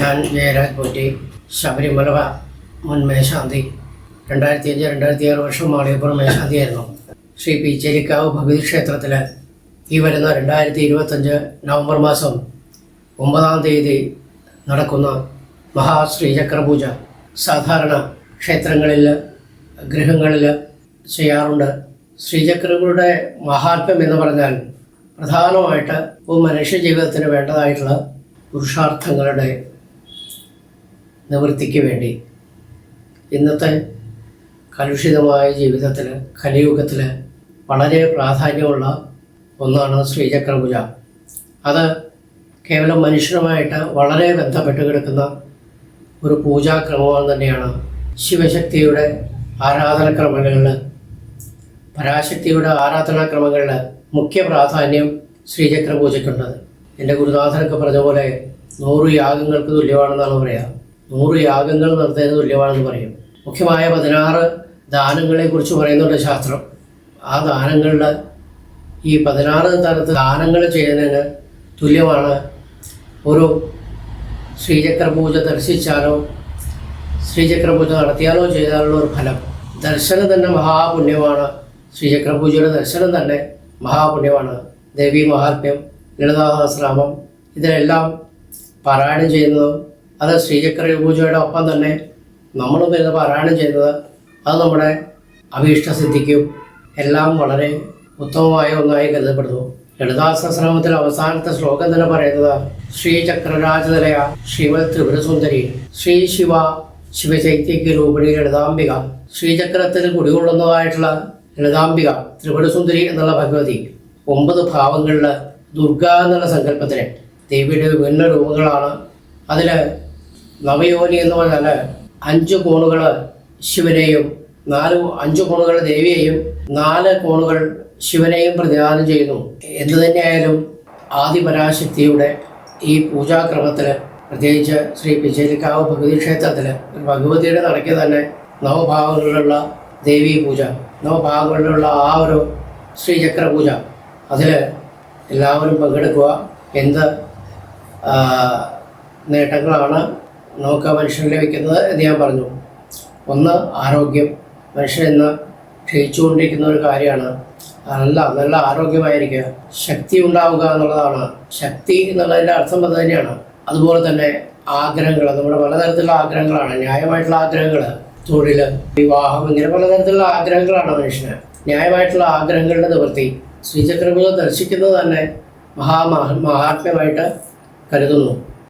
ഞാൻ ജയരാജ് പോറ്റി ശബരിമല മുൻ മേശാന്തി. രണ്ടായിരത്തി അഞ്ച് രണ്ടായിരത്തി ആറ് വർഷം മാളിയപ്പുറം മേശാന്തിയായിരുന്നു. ശ്രീ പി ചേരിക്കാവ് ഭഗവതി ക്ഷേത്രത്തിൽ ഈ വരുന്ന രണ്ടായിരത്തി ഇരുപത്തഞ്ച് നവംബർ മാസം ഒമ്പതാം തീയതി നടക്കുന്ന മഹാശ്രീചക്രപൂജ സാധാരണ ക്ഷേത്രങ്ങളിൽ ഗൃഹങ്ങളിൽ ചെയ്യാറുണ്ട്. ശ്രീചക്രങ്ങളുടെ മഹാത്മ്യം എന്ന് പറഞ്ഞാൽ പ്രധാനമായിട്ട് ഒരു മനുഷ്യ ജീവിതത്തിന് വേണ്ടതായിട്ടുള്ള പുരുഷാർത്ഥങ്ങളുടെ നിവൃത്തിക്ക് വേണ്ടി. ഇന്നത്തെ കലുഷിതമായ ജീവിതത്തിൽ കലിയുഗത്തിൽ വളരെ പ്രാധാന്യമുള്ള ഒന്നാണ് ശ്രീചക്രപൂജ. അത് കേവലം മനുഷ്യനുമായിട്ട് വളരെ ബന്ധപ്പെട്ട് കിടക്കുന്ന ഒരു പൂജാക്രമം തന്നെയാണ് ശിവശക്തിയുടെ ആരാധനക്രമങ്ങളിൽ പരാശക്തിയുടെ ആരാധനാക്രമങ്ങളിൽ മുഖ്യ പ്രാധാന്യം ശ്രീചക്ര പൂജയ്ക്കുണ്ട് എന്റെ ഗുരുനാഥനൊക്കെ പറഞ്ഞ പോലെ നൂറ് യാഗങ്ങൾക്ക് തുല്യമാണെന്നാണ് പറയുക നൂറ് യാഗങ്ങൾ നടത്തുന്നതിന് തുല്യമാണെന്ന് പറയും. മുഖ്യമായ പതിനാറ് ദാനങ്ങളെ കുറിച്ച് പറയുന്നുണ്ട് ശാസ്ത്രം. ആ ദാനങ്ങളുടെ ഈ പതിനാറ് തരത്തിൽ ദാനങ്ങൾ ചെയ്യുന്നതിന് തുല്യമാണ്. ഒരു ശ്രീചക്ര പൂജ ദർശിച്ചാലോ ശ്രീചക്ര പൂജ നടത്തിയാലോ ചെയ്താലുള്ള ഒരു ഫലം. ദർശനം തന്നെ മഹാപുണ്യമാണ്. ശ്രീചക്ര പൂജയുടെ ദർശനം തന്നെ മഹാപുണ്യമാണ്. ദേവി മഹാത്മ്യം ലളിതാസഹസ്രാമം ഇതിലെല്ലാം പാരായണം ചെയ്യുന്നത് അത് ശ്രീചക്ര പൂജയുടെ ഒപ്പം തന്നെ നമ്മൾ ഇത് പാരായണം ചെയ്യുന്നത് അത് നമ്മുടെ അഭീഷ്ടസിദ്ധിക്കും എല്ലാം വളരെ ഉത്തമമായ ഒന്നായി കരുതപ്പെടുന്നു. ലളിതാസഹസ്രാമത്തിൽ അവസാനത്തെ ശ്ലോകം തന്നെ പറയുന്നത് ശ്രീചക്രരാജനിലയ ശിവ ത്രിപുരസുന്ദരി ശ്രീ ശിവ ശിവശൈത്യക്ക് രൂപിണി ലളിതാംബിക ശ്രീചക്രത്തിൽ കുടികൊള്ളുന്നതായിട്ടുള്ള ലളിതാംബിക ത്രിപുരസുന്ദരി എന്നുള്ള ഭഗവതി ഒമ്പത് ഭാവങ്ങളിൽ ദുർഗ എന്നുള്ള സങ്കല്പത്തിന് ദേവിയുടെ വിഭിന്ന രൂപങ്ങളാണ് അതിൽ നവയോനി എന്ന് പറഞ്ഞാൽ അഞ്ച് കോണുകൾ ശിവനെയും നാല് അഞ്ച് കോണുകൾ ദേവിയെയും നാല് കോണുകൾ ശിവനെയും പ്രതിദാനം ചെയ്യുന്നു. എന്തു തന്നെയായാലും ആദിപരാശക്തിയുടെ ഈ പൂജാക്രമത്തിൽ പ്രത്യേകിച്ച് ശ്രീ പിച്ചേരിക്കാവ് ഭഗവതി ക്ഷേത്രത്തിൽ ഭഗവതിയുടെ നടക്ക് തന്നെ നവഭാവങ്ങളിലുള്ള ദേവീ പൂജ നവഭാവങ്ങളിലുള്ള ആ ഒരു ശ്രീചക്ര പൂജ അതിൽ എല്ലാവരും പങ്കെടുക്കുക. എന്ത് നേട്ടങ്ങളാണ് നമുക്ക് മനുഷ്യന് ലഭിക്കുന്നത് എന്ന് ഞാൻ പറഞ്ഞു. ഒന്ന് ആരോഗ്യം. മനുഷ്യൻ ഇന്ന് ക്ഷയിച്ചുകൊണ്ടിരിക്കുന്ന ഒരു കാര്യമാണ്. നല്ല നല്ല ആരോഗ്യമായിരിക്കുക. ശക്തി ഉണ്ടാവുക എന്നുള്ളതാണ്. ശക്തി എന്നുള്ളതിന്റെ അർത്ഥം അത് തന്നെയാണ്. അതുപോലെ തന്നെ ആഗ്രഹങ്ങൾ. നമ്മുടെ പലതരത്തിലുള്ള ആഗ്രഹങ്ങളാണ്. ന്യായമായിട്ടുള്ള ആഗ്രഹങ്ങൾ. തൊഴിൽ വിവാഹം ഇങ്ങനെ പലതരത്തിലുള്ള ആഗ്രഹങ്ങളാണ് മനുഷ്യന്. ന്യായമായിട്ടുള്ള ആഗ്രഹങ്ങളുടെ നിവൃത്തി. ശ്രീചക്രങ്ങൾ ദർശിക്കുന്നത് തന്നെ മഹാമഹ മഹാത്മ്യമായിട്ട് കരുതുന്നു.